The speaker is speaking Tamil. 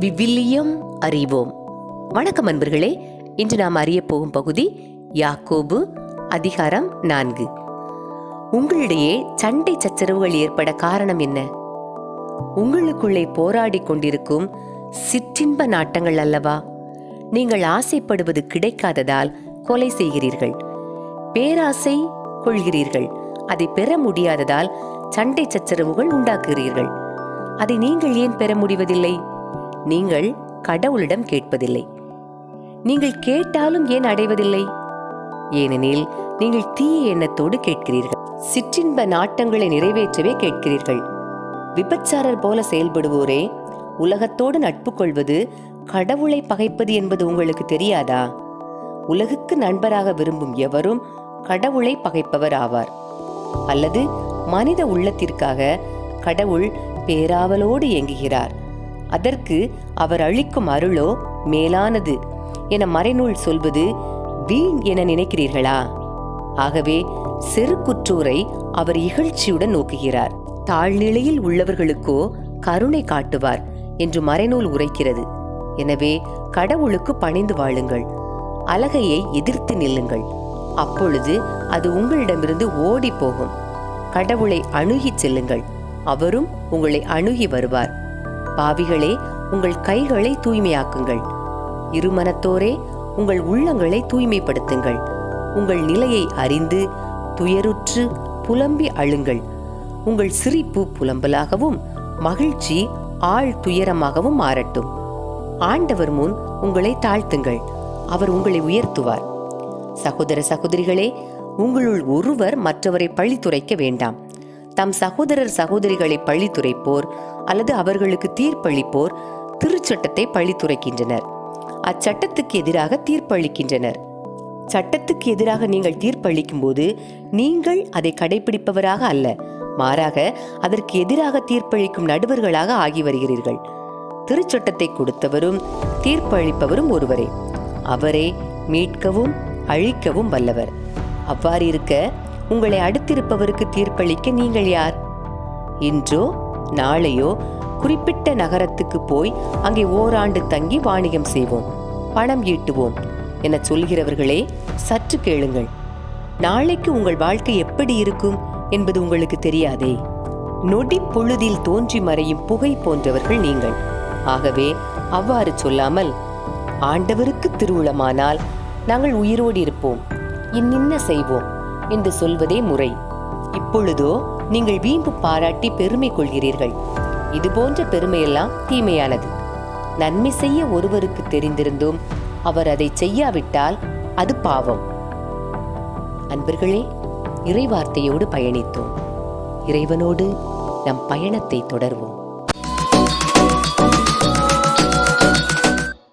விவிலியம் அறிவோம். வணக்கம் அன்பர்களே இன்று நாம் அறிய போகும் பகுதி யாக்கோபு அதிகாரம் நான்கு. உங்களிடையே சண்டை சச்சரவுகள் ஏற்பட காரணம் என்ன? உங்களுக்குள்ளே போராடிக் கொண்டிருக்கும் சிற்றின்ப நாட்டங்கள் அல்லவா? நீங்கள் ஆசைப்படுவது கிடைக்காததால் கொலை செய்கிறீர்கள். பேராசை கொள்கிறீர்கள். அதை பெற முடியாததால் சண்டை சச்சரவுகள் உண்டாக்குகிறீர்கள். அதை நீங்கள் ஏன் பெற முடிவதில்லை? நீங்கள் கடவுளிடம் கேட்பதில்லை. நீங்கள் கேட்டாலும் ஏன் அடைவதில்லை? ஏனெனில் நீங்கள் தீய எண்ணத்தோடு கேட்கிறீர்கள். சிற்றின்ப நாட்டங்களை நிறைவேற்றவே கேட்கிறீர்கள். விபச்சாரர் போல செயல்படுவோரே உலகத்தோடு நட்பு கொள்வது கடவுளை பகைப்பது என்பது உங்களுக்கு தெரியாதா? உலகுக்கு நண்பராக விரும்பும் எவரும் கடவுளை பகைப்பவர் ஆவார். அல்லது மனித உள்ளத்திற்காக கடவுள் பேராவலோடு இயங்குகிறார். அதற்கு அவர் அளிக்கும் அருளோ மேலானது என மறைநூல் சொல்வது வீண் என நினைக்கிறீர்களா? ஆகவே செருக்குற்றோரை அவர் இகழ்ச்சியுடன் நோக்குகிறார். தாழ்நிலையில் உள்ளவர்களுக்கோ கருணை காட்டுவார் என்று மறைநூல் உரைக்கிறது. எனவே கடவுளுக்கு பணிந்து வாழுங்கள். அலகையை எதிர்த்து நில்லுங்கள். அப்பொழுது அது உங்களிடமிருந்து ஓடி போகும். கடவுளை அணுகிச் செல்லுங்கள். அவரும் உங்களை அணுகி வருவார். பாவிகளே உங்கள் கைகளை தூய்மையாக்குங்கள். இருமனத்தோரே உங்கள் உள்ளங்களை தூய்மைப்படுத்துங்கள். உங்கள் நிலையை அறிந்து துயருற்று புலம்பி அழுங்கள். உங்கள் சிரிப்பு புலம்பலாகவும் மகிழ்ச்சி ஆள் துயரமாகவும் மாறட்டும். ஆண்டவர் முன் உங்களை தாழ்த்துங்கள். அவர் உங்களை உயர்த்துவார். சகோதர சகோதரிகளே உங்களுள் ஒருவர் மற்றவரை பழித்துரைக்க வேண்டாம். தம் சகோதரர் சகோதரிகளை பழித்துரைப்போர் அல்லது அவர்களுக்கு தீர்ப்பளிப்போர் திருச்சட்டத்தை பழித்துரைக்கின்றனர் அச்சட்டத்துக்கு எதிராக தீர்ப்பளிக்கின்றனர். சட்டத்துக்கு எதிராக நீங்கள் தீர்ப்பளிக்கும் போது நீங்கள் அதை கடைபிடிப்பவராக அல்ல. மாறாக அதற்கு எதிராக தீர்ப்பளிக்கும் நடுவர்களாக ஆகி வருகிறீர்கள். திருச்சட்டத்தை கொடுத்தவரும் தீர்ப்பளிப்பவரும் ஒருவரே. அவரே மீட்கவும் அழிக்கவும் வல்லவர். அவ்வாறு இருக்க உங்களை அடுத்திருப்பவருக்கு தீர்ப்பளிக்க நீங்கள் யார்? இன்றோ நாளையோ குறிப்பிட்ட நகரத்துக்கு போய் அங்கே ஓராண்டு தங்கி வாணிகம் செய்வோம் பணம் ஈட்டுவோம் என சொல்கிறவர்களே சற்று கேளுங்கள். நாளைக்கு உங்கள் வாழ்க்கை எப்படி இருக்கும் என்பது உங்களுக்கு தெரியாதே. நொடி பொழுதில் தோன்றி மறையும் புகை போன்றவர்கள் நீங்கள். ஆகவே அவ்வாறு சொல்லாமல் ஆண்டவருக்கு திருவுளமானால் நாங்கள் உயிரோடு இருப்போம் இன்னின்ன செய்வோம் என்று சொல்வதே முறை. இப்பொழுதோ நீங்கள் வீம்பு பாராட்டி பெருமை கொள்கிறீர்கள். இது போன்ற பெருமையெல்லாம் தீமையானது. நன்மை செய்ய ஒருவருக்கு தெரிந்திருந்தும் அவர் அதை செய்யாவிட்டால் அது பாவம். அன்பர்களே இறைவார்த்தையோடு பயணித்தோம். இறைவனோடு நம் பயணத்தை தொடர்வோம்.